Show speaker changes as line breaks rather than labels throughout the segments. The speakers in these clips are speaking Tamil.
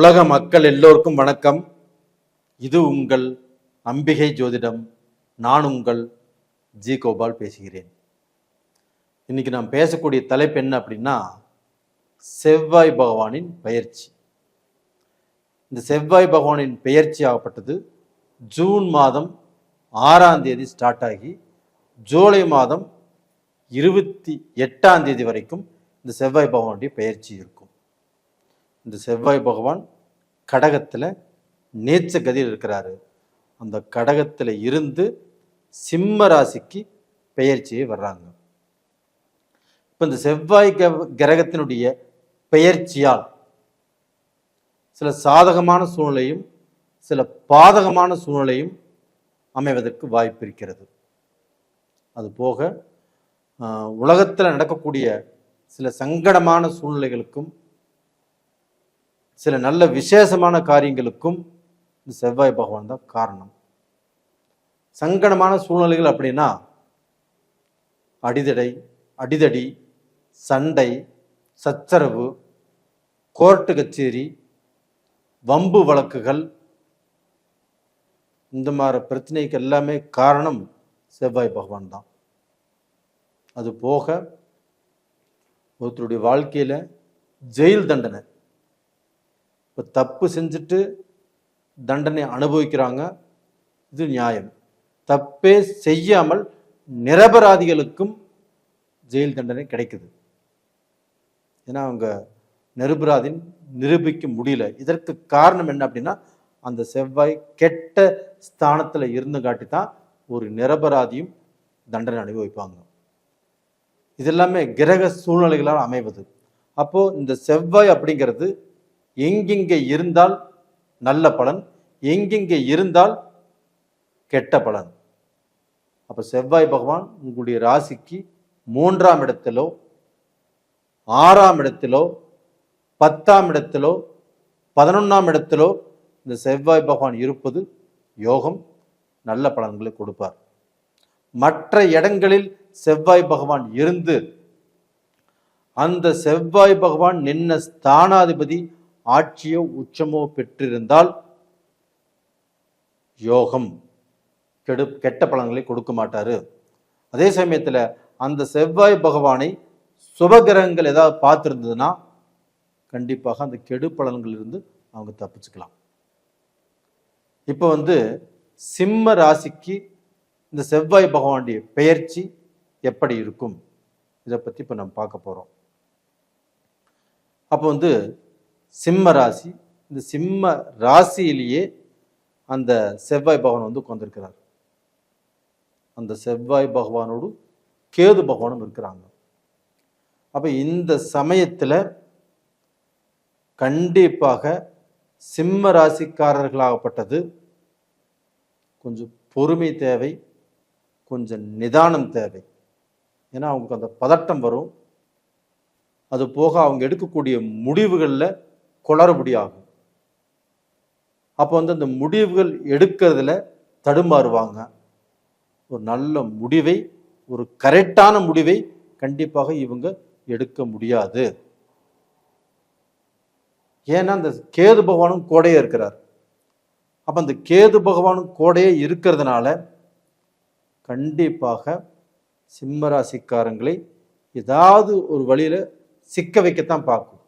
உலக மக்கள் எல்லோருக்கும் வணக்கம். இது உங்கள் அம்பிகை ஜோதிடம். நான் உங்கள் ஜி கோபால் பேசுகிறேன். இன்னைக்கு நாம் பேசக்கூடிய தலைப்பு என்ன அப்படின்னா செவ்வாய் பகவானின் பெயர்ச்சி. இந்த செவ்வாய் பகவானின் பெயர்ச்சி ஆகப்பட்டது ஜூன் மாதம் ஆறாம் தேதி ஸ்டார்ட் ஆகி ஜூலை மாதம் இருபத்தி எட்டாம் தேதி வரைக்கும் இந்த செவ்வாய் பகவானுடைய பெயர்ச்சி இருக்கும். இந்த செவ்வாய் பகவான் கடகத்தில் நேச்ச கதியில் இருக்கிறாரு. அந்த கடகத்தில் இருந்து சிம்ம ராசிக்கு பெயர்ச்சியை வர்றாங்க. இப்போ இந்த செவ்வாய் கிரகத்தினுடைய பெயர்ச்சியால் சில சாதகமான சூழ்நிலையும் சில பாதகமான சூழ்நிலையும் அமைவதற்கு வாய்ப்பு இருக்கிறது. அதுபோக உலகத்தில் நடக்கக்கூடிய சில சங்கடமான சூழ்நிலைகளுக்கும் சில நல்ல விசேஷமான காரியங்களுக்கும் இந்த செவ்வாய் பகவான் தான் காரணம். சங்கடமான சூழ்நிலைகள் அப்படின்னா அடிதடை அடிதடி சண்டை சச்சரவு கோர்ட்டு கச்சேரி வம்பு வழக்குகள் இந்த மாதிரி பிரச்சனைக்கு எல்லாமே காரணம் செவ்வாய் பகவான் தான். அது போக ஒருத்தருடைய வாழ்க்கையில் ஜெயில் தண்டனை இப்போ தப்பு செஞ்சுட்டு தண்டனை அனுபவிக்கிறாங்க இது நியாயம். தப்பே செய்யாமல் நிரபராதிகளுக்கும் ஜெயில் தண்டனை கிடைக்குது. ஏன்னா அவங்க நிரபராதின் நிரூபிக்க முடியல. இதற்கு காரணம் என்ன அப்படின்னா அந்த செவ்வாய் கெட்ட ஸ்தானத்தில் இருந்து காட்டி தான் ஒரு நிரபராதியும் தண்டனை அனுபவிப்பாங்க. இதெல்லாமே கிரக சூழ்நிலைகளால் அமைவது. அப்போது இந்த செவ்வாய் அப்படிங்கிறது எங்கெங்கே இருந்தால் நல்ல பலன் எங்கெங்கே இருந்தால் கெட்ட பலன். அப்போ செவ்வாய் பகவான் உங்களுடைய ராசிக்கு மூன்றாம் இடத்திலோ ஆறாம் இடத்திலோ பத்தாம் இடத்திலோ பதினொன்றாம் இடத்திலோ இந்த செவ்வாய் பகவான் இருப்பது யோகம் நல்ல பலன்களை கொடுப்பார். மற்ற இடங்களில் செவ்வாய் பகவான் இருந்து அந்த செவ்வாய் பகவான் நின்ன ஸ்தானாதிபதி ஆட்சியோ உச்சமோ பெற்றிருந்தால் யோகம் கெடு கெட்ட பலன்களை கொடுக்க மாட்டாரு. அதே சமயத்தில் அந்த செவ்வாய் பகவானை சுபகிரகங்கள் ஏதாவது பார்த்துருந்ததுன்னா கண்டிப்பாக அந்த கெடு பலன்களிலிருந்து அவங்க தப்பிச்சுக்கலாம். இப்போ வந்து சிம்ம ராசிக்கு இந்த செவ்வாய் பகவானுடைய பெயர்ச்சி எப்படி இருக்கும்? இதை பற்றி இப்போ நம்ம பார்க்க போகிறோம் அப்போ வந்து சிம்ம ராசி. இந்த சிம்ம ராசியிலேயே அந்த செவ்வாய் பகவான் வந்து உட்காந்துருக்கிறார் அந்த செவ்வாய் பகவானோடு கேது பகவானும் இருக்கிறாங்க. அப்போ இந்த சமயத்தில் கண்டிப்பாக சிம்ம ராசிக்காரர்களாகப்பட்டது கொஞ்சம் பொறுமை தேவை கொஞ்சம் நிதானம் தேவை. ஏன்னா அவங்களுக்கு அந்த பதட்டம் வரும். அது போக அவங்க எடுக்கக்கூடிய முடிவுகளில் குளறுபடியாகும். அப்போ வந்து அந்த முடிவுகள் எடுக்கிறதுல தடுமாறுவாங்க. ஒரு நல்ல முடிவை ஒரு கரெக்டான முடிவை கண்டிப்பாக இவங்க எடுக்க முடியாது. ஏன்னா அந்த கேது பகவானும் கோடையே இருக்கிறார். அப்போ அந்த கேது பகவானும் கோடையே இருக்கிறதுனால கண்டிப்பாக சிம்மராசிக்காரங்களை ஏதாவது ஒரு வழியில் சிக்க வைக்கத்தான் பார்க்கும்.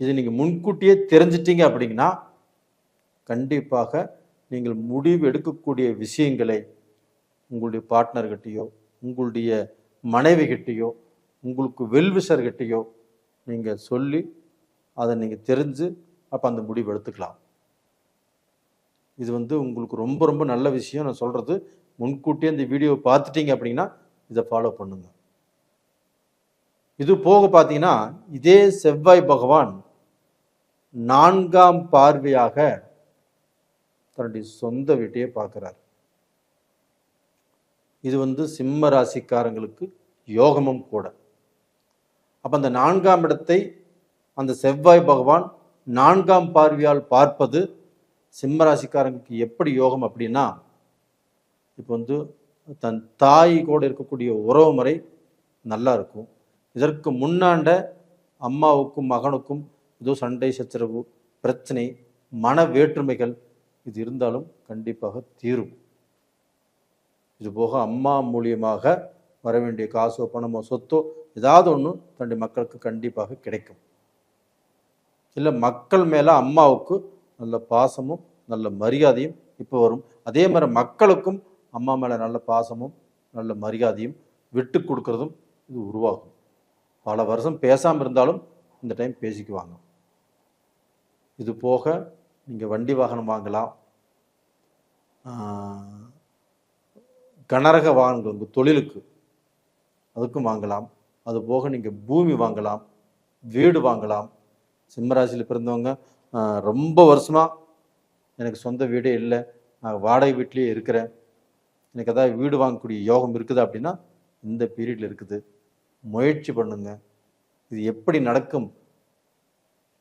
இது நீங்கள் முன்கூட்டியே தெரிஞ்சிட்டீங்க அப்படிங்கன்னா கண்டிப்பாக நீங்கள் முடிவு எடுக்கக்கூடிய விஷயங்களை உங்களுடைய பார்ட்னர்கிட்டயோ உங்களுடைய மனைவிகிட்டேயோ உங்களுக்கு வெல்விஷர்கிட்டயோ நீங்கள் சொல்லி அதை நீங்கள் தெரிஞ்சு அப்போ அந்த முடிவு எடுத்துக்கலாம். இது வந்து உங்களுக்கு ரொம்ப ரொம்ப நல்ல விஷயம். நான் சொல்கிறது முன்கூட்டியே இந்த வீடியோவை பார்த்துட்டீங்க அப்படின்னா இதை ஃபாலோ பண்ணுங்க. இது போக பார்த்தீங்கன்னா இதே செவ்வாய் பகவான் நான்காம் பார்வையாக தன்னுடைய சொந்த வீட்டையே பார்க்குறார். இது வந்து சிம்ம ராசிக்காரங்களுக்கு யோகமும் கூட. அப்போ அந்த நான்காம் இடத்தை அந்த செவ்வாய் பகவான் நான்காம் பார்வையால் பார்ப்பது சிம்ம ராசிக்காரங்களுக்கு எப்படி யோகம் அப்படின்னா இப்போ வந்து தன் தாய் கூட இருக்கக்கூடிய உறவு முறை நல்லா இருக்கும். இதற்கு முன்னாண்ட அம்மாவுக்கும் மகனுக்கும் ஏதோ சண்டை சச்சரவு பிரச்சனை மன வேற்றுமைகள் இது இருந்தாலும் கண்டிப்பாக தீரும். இது போக அம்மா மூலியமாக வர வேண்டிய காசோ பணமோ சொத்தோ ஏதாவது ஒன்று தன்னுடைய மக்களுக்கு கண்டிப்பாக கிடைக்கும். இல்லை மக்கள் மேலே அம்மாவுக்கு நல்ல பாசமும் நல்ல மரியாதையும் இப்போ வரும். அதே மாதிரி மக்களுக்கும் அம்மா மேலே நல்ல பாசமும் நல்ல மரியாதையும் விட்டு கொடுக்கறதும் இது உருவாகும். பல வருஷம் பேசாமல் இருந்தாலும் இந்த டைம் பேசிக்குவாங்க. இது போக நீங்கள் வண்டி வாகனம் வாங்கலாம். கனரக வாகனங்கள் உங்கள் தொழிலுக்கு அதுக்கும் வாங்கலாம். அது போக நீங்கள் பூமி வாங்கலாம் வீடு வாங்கலாம். சிம்மராசியில் பிறந்தவங்க ரொம்ப வருஷமாக எனக்கு சொந்த வீடே இல்லை. நான் வாடகை வீட்லேயே இருக்கிறேன். எனக்கு ஏதாவது வீடு வாங்கக்கூடிய யோகம் இருக்குது அப்படின்னா இந்த பீரியடில் இருக்குது. முயற்சி பண்ணுங்க. இது எப்படி நடக்கும்?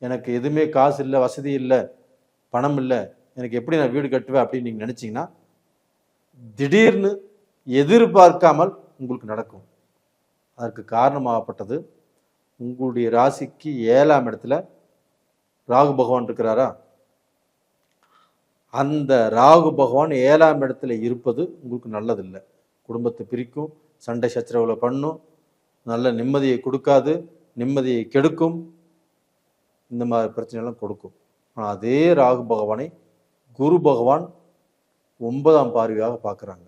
எனக்கு எதுவுமே காசு இல்லை வசதி இல்லை பணம் இல்லை எனக்கு எப்படி நான் வீடு கட்டுவேன் அப்படின்னு நீங்கள் நினச்சிங்கன்னா திடீர்னு எதிர்பார்க்காமல் உங்களுக்கு நடக்கும். அதற்கு காரணமாகப்பட்டது உங்களுடைய ராசிக்கு ஏழாம் இடத்துல ராகு பகவான் இருக்கிறாரா? அந்த ராகு பகவான் ஏழாம் இடத்துல இருப்பது உங்களுக்கு நல்லதில்லை. குடும்பத்தை பிரிக்கும் சண்டை சச்சரவுல பண்ணும் நல்ல நிம்மதியை கொடுக்காது நிம்மதியை கெடுக்கும். இந்த மாதிரி பிரச்சனைலாம் கொடுக்கும். ஆனால் அதே ராகு பகவானை குரு பகவான் ஒன்பதாம் பார்வையாக பார்க்குறாங்க.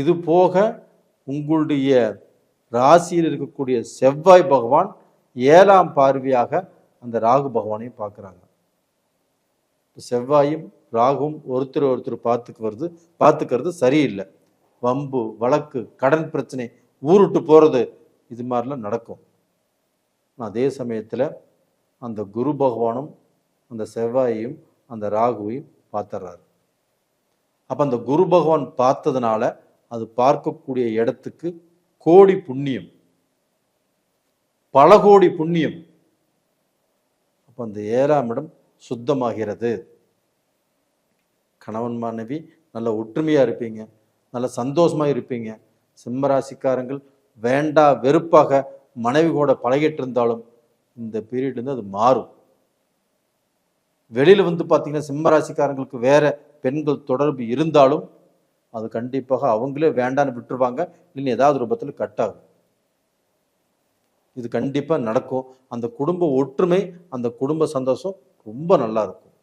இது போக உங்களுடைய ராசியில் இருக்கக்கூடிய செவ்வாய் பகவான் ஏழாம் பார்வையாக அந்த ராகு பகவானையும் பார்க்குறாங்க. செவ்வாயும் ராகுவும் ஒருத்தர் ஒருத்தர் பார்த்துக்கு வருது பார்த்துக்கிறது சரியில்லை. வம்பு வழக்கு கடன் பிரச்சனை ஊருட்டு போகிறது இது மாதிரிலாம் நடக்கும். அதே சமயத்தில் அந்த குரு பகவானும் அந்த செவ்வாயையும் அந்த ராகுவையும் பார்த்துறாரு. அப்போ அந்த குரு பகவான் பார்த்ததுனால அது பார்க்கக்கூடிய இடத்துக்கு கோடி புண்ணியம். பல கோடி புண்ணியம். அப்போ அந்த ஏழாம் இடம் சுத்தமாகிறது. கணவன் மனைவி நல்ல ஒற்றுமையாக இருப்பீங்க. நல்ல சந்தோஷமாக இருப்பீங்க. சிம்மராசிக்காரங்கள் வேண்டா வெறுப்பாக மனைவி கூட பழகிட்டு இருந்தாலும் இந்த பீரியட் வந்து அது மாறும். வெளியில் வந்து பார்த்தீங்கன்னா சிம்மராசிக்காரங்களுக்கு வேற பெண்கள் தொடர்பு இருந்தாலும் அது கண்டிப்பாக அவங்களே வேண்டான்னு விட்டுருவாங்க. இல்லைன்னு ஏதாவது ரூபத்தில் கட் ஆகும். இது கண்டிப்பாக நடக்கும். அந்த குடும்ப ஒற்றுமை அந்த குடும்ப சந்தோஷம் ரொம்ப நல்லா இருக்கும்.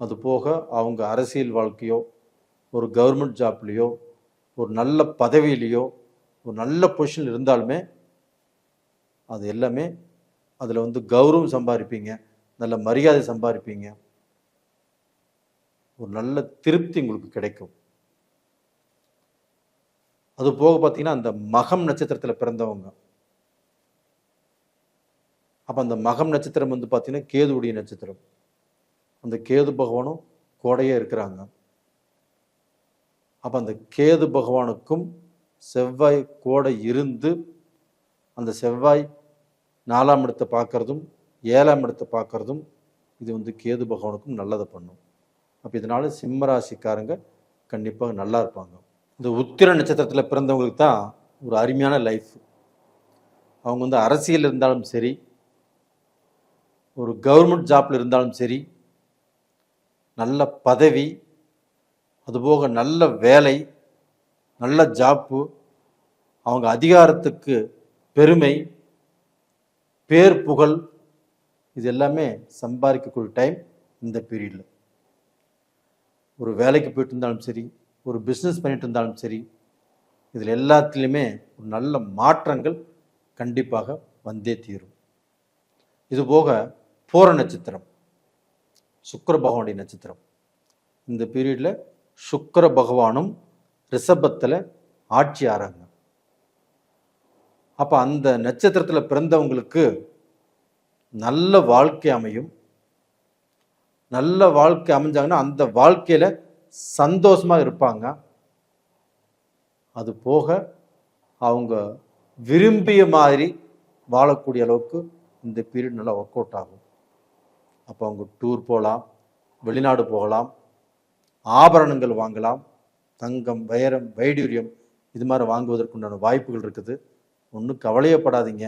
அது போக அவங்க அரசியல் வாழ்க்கையோ ஒரு கவர்மெண்ட் ஜாப்லேயோ ஒரு நல்ல பதவியிலையோ ஒரு நல்ல பொசிஷன் இருந்தாலுமே அது எல்லாமே அதில் வந்து கௌரவம் சம்பாதிப்பீங்க நல்ல மரியாதை சம்பாதிப்பீங்க. ஒரு நல்ல திருப்தி உங்களுக்கு கிடைக்கும். அது போக பார்த்தீங்கன்னா அந்த மகம் நட்சத்திரத்தில் பிறந்தவங்க. அப்போ அந்த மகம் நட்சத்திரம் வந்து பார்த்தீங்கன்னா கேதுவுடைய நட்சத்திரம். அந்த கேது பகவானும் கோடையே இருக்கிறாங்க. அப்போ அந்த கேது பகவானுக்கும் செவ்வாய் கோடை இருந்து அந்த செவ்வாய் நாலாம் இடத்தை பார்க்கறதும் ஏழாம் இடத்தை பார்க்கறதும் இது வந்து கேது பகவானுக்கும் நல்லதை பண்ணும். அப்போ இதனால சிம்மராசிக்காரங்க கண்டிப்பாக நல்லா இருப்பாங்க. இந்த உத்திர நட்சத்திரத்தில் பிறந்தவங்களுக்கு தான் ஒரு அருமையான லைஃப் அவங்க வந்து அரசியல் இருந்தாலும் சரி ஒரு கவர்மெண்ட் ஜாப்ல இருந்தாலும் சரி நல்ல பதவி அதுபோக நல்ல வேலை நல்ல ஜாப்பு அவங்க அதிகாரத்துக்கு பெருமை பேர் புகழ் இது எல்லாமே சம்பாதிக்கக்கூடிய டைம் இந்த பீரியடில் ஒரு வேலைக்கு போயிட்டு இருந்தாலும் சரி ஒரு பிஸ்னஸ் பண்ணிட்டு இருந்தாலும் சரி இதில் எல்லாத்துலேயுமே ஒரு நல்ல மாற்றங்கள் கண்டிப்பாக வந்தே தீரும். இதுபோக போர பூர நட்சத்திரம் சுக்கர பகவானுடைய நட்சத்திரம். இந்த பீரியடில் சுக்கர பகவானும் ரிஷபத்தில் ஆட்சி ஆறாங்க. அப்போ அந்த நட்சத்திரத்தில் பிறந்தவங்களுக்கு நல்ல வாழ்க்கை அமையும். நல்ல வாழ்க்கை அமைஞ்சாங்கன்னா அந்த வாழ்க்கையில் சந்தோஷமாக இருப்பாங்க. அது போக அவங்க விரும்பிய மாதிரி வாழக்கூடிய அளவுக்கு இந்த பீரியட் நல்லா ஒர்க் அவுட் ஆகும். அப்போ அவங்க டூர் போகலாம் வெளிநாடு போகலாம் ஆபரணங்கள் வாங்கலாம். தங்கம் வைரம் வைடூரியம் இது மாதிரி வாங்குவதற்குண்டான வாய்ப்புகள் இருக்குது. ஒன்றும் கவலையப்படாதீங்க.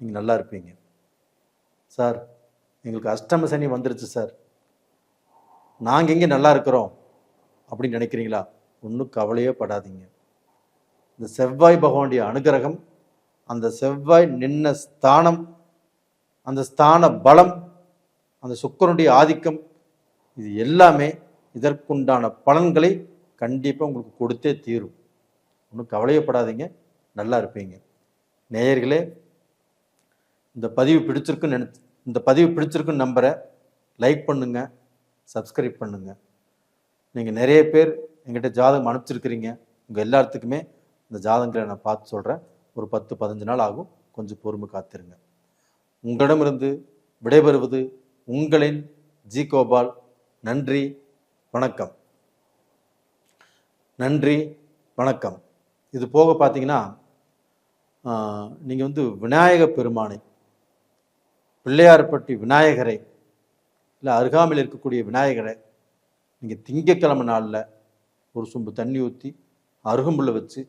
நீங்கள் நல்லா இருப்பீங்க. சார் எங்களுக்கு அஷ்டம சனி வந்துருச்சு சார். நாங்கள் எங்கே நல்லா இருக்கிறோம்? அப்படின்னு நினைக்கிறீங்களா? ஒன்றும் கவலையே படாதீங்க இந்த செவ்வாய் பகவானுடைய அனுகிரகம் அந்த செவ்வாய் நின்ன ஸ்தானம் அந்த ஸ்தான பலம் அந்த சுக்கரனுடைய ஆதிக்கம் இது எல்லாமே இதற்குண்டான பலன்களை கண்டிப்பாக உங்களுக்கு கொடுத்தே தீரும். ஒன்றும் கவலையப்படாதீங்க. நல்லா இருப்பீங்க. நேயர்களே இந்த பதிவு பிடிச்சிருக்குன்னு நினை இந்த பதிவு பிடிச்சிருக்குன்னு நம்புகிறேன் லைக் பண்ணுங்கள் சப்ஸ்கிரைப் பண்ணுங்க. நீங்கள் நிறைய பேர் எங்கிட்ட ஜாதகம் அனுப்பிச்சிருக்கிறீங்க. உங்கள் எல்லாத்துக்குமே இந்த ஜாதகங்களை நான் பார்த்து சொல்கிறேன் ஒரு பத்து பதினஞ்சு நாள் ஆகும். கொஞ்சம் பொறுமை காத்திருங்க. உங்களிடமிருந்து விடைபெறுவது உங்களின் ஜி கோபால். நன்றி. வணக்கம். நன்றி வணக்கம். இது போக பார்த்தீங்கன்னா நீங்கள் வந்து விநாயக பெருமானை பிள்ளையார்பட்டி விநாயகரை இல்லை அருகாமையில் இருக்கக்கூடிய விநாயகரை நீங்கள் திங்கக்கிழமை நாளில் ஒரு சொம்பு தண்ணி ஊற்றி அருகம்புள்ள வச்சு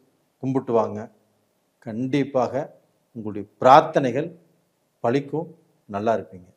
கும்பிட்டு வாங்க. கண்டிப்பாக உங்களுடைய பிரார்த்தனைகள் பழிக்கும் நல்லா இருப்பீங்க.